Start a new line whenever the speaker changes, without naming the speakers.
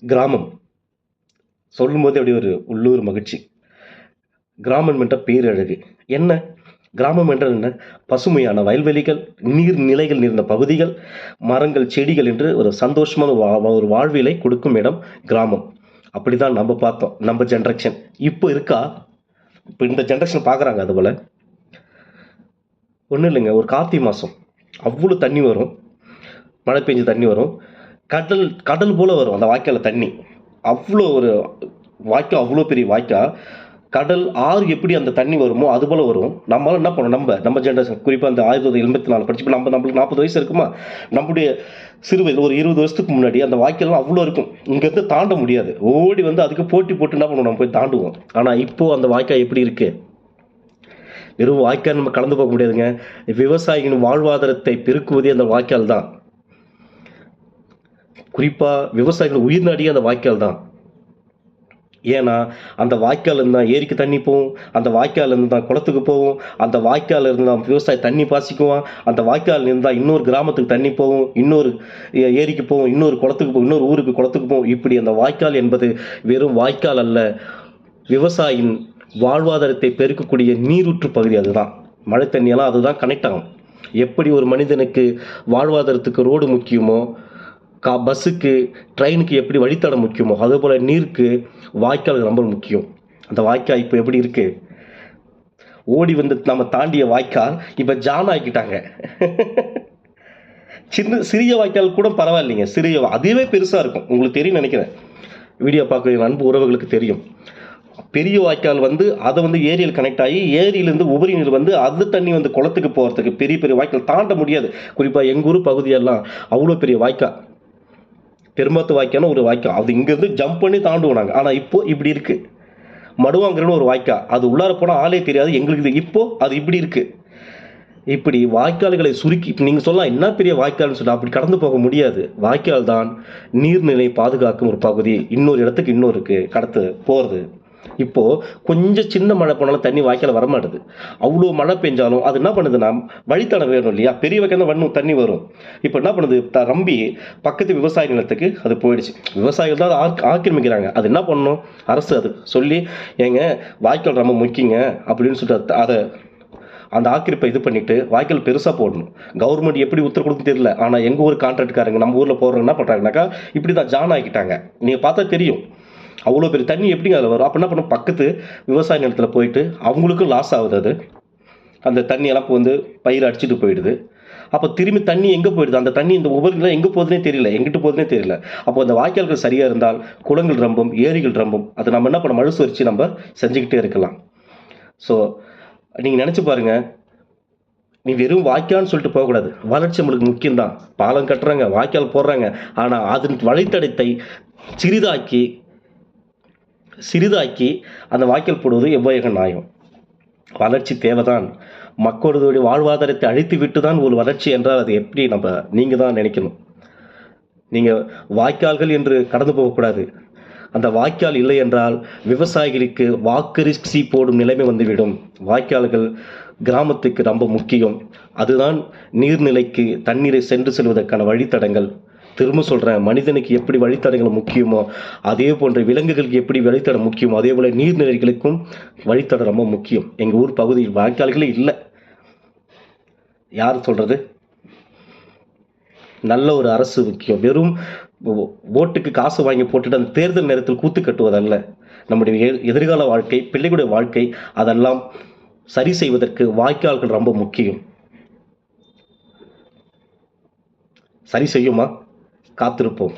கிராமம். சொல்லும்போது அப்படி ஒரு உள்ளூர் மகிழ்ச்சி. கிராமம் என்ற பேரழகு. என்ன? கிராமம் என்றால் என்ன? பசுமையான வயல்வெளிகள் நீர்நிலைகள் நிறைந்த பகுதிகள் மரங்கள் செடிகள் என்று ஒரு சந்தோஷமான வா- ஒரு வாழ்வியலை கொடுக்கும் இடம் கிராமம். அப்படிதான் நம்ம பார்த்தோம். நம்ம ஜென்ரேஷன் இப்போ இருக்கா? இப்போ இந்த ஜென்ரேஷன் பார்க்குறாங்க அது போல். ஒன்றும் இல்லைங்க. ஒரு கார்த்திகை மாதம் அவ்வளோ தண்ணி வரும். மழை பெஞ்சு தண்ணி வரும். கடல் கடல் போல் வரும் அந்த வாய்க்காலில் தண்ணி. அவ்வளோ ஒரு வாய்க்கால் அவ்வளோ பெரிய வாய்க்கால். கடல் ஆறு எப்படி அந்த தண்ணி வருமோ அது போல் வரும். நம்மளால் என்ன பண்ணணும்? நம்ம நம்ம ஜென்ரேஷன் குறிப்பாக அந்த ஆயிரத்தி தொள்ளாயிரத்தி எண்பத்தி நாலு படிச்சு நம்ம நம்மளுக்கு நாற்பது வயசு இருக்குமா? நம்முடைய சிறு வயது ஒரு இருபது வருஷத்துக்கு முன்னாடி அந்த வாய்க்கால்லாம் அவ்வளோ இருக்கும். இங்கேருந்து தாண்ட முடியாது. ஓடி வந்து அதுக்கு போட்டி போட்டு என்ன பண்ணுவோம்? நம்ம போய் தாண்டுவோம். ஆனால் இப்போது அந்த வாய்க்கால் எப்படி இருக்குது வெறும் வாய்க்கால் நம்ம கலந்து போக முடியாதுங்க. விவசாயிகளின் வாழ்வாதாரத்தை பெருக்குவதே அந்த வாய்க்கால் தான் குறிப்பாக விவசாயிகள் உயிர் நாடியே அந்த வாய்க்கால் தான். ஏன்னா அந்த வாய்க்கால் இருந்து தான் ஏரிக்கு தண்ணி போகும் அந்த வாய்க்கால் இருந்து தான் குளத்துக்கு போகும் அந்த வாய்க்கால் இருந்து தான் விவசாயி தண்ணி பாசிக்குவான் அந்த வாய்க்கால் இருந்து தான் இன்னொரு கிராமத்துக்கு தண்ணி போகும் இன்னொரு ஏரிக்கு போகும் இன்னொரு குளத்துக்கு போகும் இன்னொரு ஊருக்கு குளத்துக்கு போகும். இப்படி அந்த வாய்க்கால் என்பது வெறும் வாய்க்கால் அல்ல விவசாயின் வாழ்வாதாரத்தை பெருக்கக்கூடிய நீரூற்று பகுதி அதுதான். மழை தண்ணியெல்லாம் அதுதான் கனெக்ட் ஆகும். எப்படி ஒரு மனிதனுக்கு வாழ்வாதாரத்துக்கு ரோடு முக்கியமோ கா பஸ்ஸுக்கு ட்ரெயினுக்கு எப்படி வழித்தடம் முக்கியமோ அதுபோல் நீருக்கு வாய்க்கால் ரொம்ப முக்கியம். அந்த வாய்க்கால் இப்போ எப்படி இருக்குது ஓடி வந்து நம்ம தாண்டிய வாய்க்கால் இப்போ ஜான் ஆக்கிட்டாங்க. சின்ன சிறிய வாய்க்கால் கூட பரவாயில்லைங்க. சிறிய அதுவே பெருசாக இருக்கும். உங்களுக்கு தெரியும் நினைக்கிறேன். வீடியோ பார்க்குற அன்பு உறவுகளுக்கு தெரியும். பெரிய வாய்க்கால் வந்து அதை வந்து ஏரியில் கனெக்ட் ஆகி ஏரியிலேருந்து உபரி நீர் வந்து அது தண்ணி வந்து குளத்துக்கு போகிறதுக்கு பெரிய பெரிய வாய்க்கால் தாண்ட முடியாது. குறிப்பாக எங்கள் ஊர் பகுதியெல்லாம் அவ்வளோ பெரிய வாய்க்கால். பெருமத்து வாய்க்கான ஒரு வாய்க்கால் அது இங்கேருந்து ஜம்ப் பண்ணி தாண்டுவோம் நாங்கள் ஆனால் இப்போ இப்படி இருக்குது மடுவாங்கிறன்னு ஒரு வாய்க்கால் அது உள்ளார போனால் ஆளே தெரியாது. எங்களுக்கு இது இப்போ அது இப்படி இருக்குது இப்படி வாய்க்கால்களை சுருக்கி இப்போ நீங்கள் சொல்லலாம் என்ன பெரிய வாய்க்கால்னு சொல்லி அப்படி கடந்து போக முடியாது. வாய்க்கால் தான் நீர்நிலை பாதுகாக்கும் ஒரு பகுதி. இன்னொரு இடத்துக்கு இன்னொருக்கு கடத்து போகிறது இப்போ கொஞ்சம் சின்ன மழை போனாலும் தண்ணி வாய்க்கால் வரமாட்டுது அவ்வளோ மழை பெஞ்சாலும் அது என்ன பண்ணுதுன்னா வழித்தடம் வேணும் இல்லையா? பெரிய வைக்க வண்ணும் தண்ணி வரும். இப்போ என்ன பண்ணுது? த ரம்பி பக்கத்து விவசாய நிலத்துக்கு அது போயிடுச்சு. விவசாயிகள் தான் அதை ஆக்- ஆக்கிரமிக்கிறாங்க. அது என்ன பண்ணணும் அரசு அது சொல்லி ஏங்க வாய்க்கால் ரொம்ப முக்கியங்க அப்படின்னு சொல்லிட்டு அதை அந்த ஆக்கிரிப்பை இது பண்ணிட்டு வாய்க்கால் பெருசாக போடணும். கவர்மெண்ட் எப்படி உத்தரவு கொடுக்கும் தெரியல. ஆனால் எங்கள் ஊர் கான்ட்ராக்ட்காரங்க நம்ம ஊரில் போடுறவங்க என்ன பண்ணுறாங்கனாக்கா இப்படி தான் ஜான் ஆகிட்டாங்க நீங்கள் பார்த்தா தெரியும். அவ்வளோ பெரிய தண்ணி எப்படிங்க அதில் வரும்? அப்போ என்ன பண்ணும்? பக்கத்து விவசாய நிலத்தில் போயிட்டு அவங்களுக்கும் லாஸ் ஆகுது அது. அந்த தண்ணியெல்லாம் வந்து பயிர் அடிச்சிட்டு போயிடுது. அப்போ திரும்பி தண்ணி எங்கே போயிடுது? அந்த தண்ணி இந்த உபரிலாம் எங்கே போகுதுனே தெரியல. எங்கிட்டு போகுதுனே தெரியல. அப்போ அந்த வாய்க்கால்கள் சரியாக இருந்தால் குளங்கள் ரம்பும் ஏரிகள் ரம்பும் அதை நம்ம என்ன பண்ண மழை வச்சு நம்ம செஞ்சுக்கிட்டே இருக்கலாம். ஸோ நீங்கள் நினச்சி பாருங்க. நீ வெறும் வாய்க்கால்னு சொல்லிட்டு போகக்கூடாது. வளர்ச்சி நம்மளுக்கு முக்கியம்தான். பாலம் கட்டுறாங்க வாய்க்கால் போடுறாங்க. ஆனால் அதன் வழித்தடத்தை சிறிதாக்கி சிறிதாக்கி அந்த வாய்க்கால் போடுவது எவ்வளவு நியாயம்? வளர்ச்சி தேவைதான். மக்களுடைய வாழ்வாதாரத்தை அழித்து விட்டு தான் ஒரு வளர்ச்சி என்றால் அது எப்படி நம்ம நீங்கள் தான் நினைக்கணும்? நீங்கள் வாய்க்கால்கள் என்று கடந்து போகக்கூடாது. அந்த வாய்க்கால் இல்லை என்றால் விவசாயிகளுக்கு வாக்கரிசி போடும் நிலைமை வந்துவிடும். வாய்க்கால்கள் கிராமத்துக்கு ரொம்ப முக்கியம். அதுதான் நீர்நிலைக்கு தண்ணீரை சென்று செல்வதற்கான வழித்தடங்கள். திரும்ப சொல்கிறேன் மனிதனுக்கு எப்படி வழித்தடங்கள் முக்கியமோ அதே போன்ற விலங்குகளுக்கு எப்படி வழித்தடம் முக்கியமோ அதே போல் நீர்நிலைகளுக்கும் வழித்தடம் ரொம்ப முக்கியம். எங்கள் ஊர் பகுதியில் வாய்க்கால்களே இல்லை. யார் சொல்கிறது நல்ல ஒரு அரசு முக்கியம். வெறும் ஓ- ஓட்டுக்கு காசு வாங்கி போட்டுட்டு அந்த தேர்தல் நேரத்தில் கூத்து கட்டுவதல்ல. நம்முடைய எதிர்கால வாழ்க்கை பிள்ளைகளுடைய வாழ்க்கை அதெல்லாம் சரி செய்வதற்கு வாய்க்கால்கள் ரொம்ப முக்கியம். சரி செய்யுமா? காத்திருப்போம்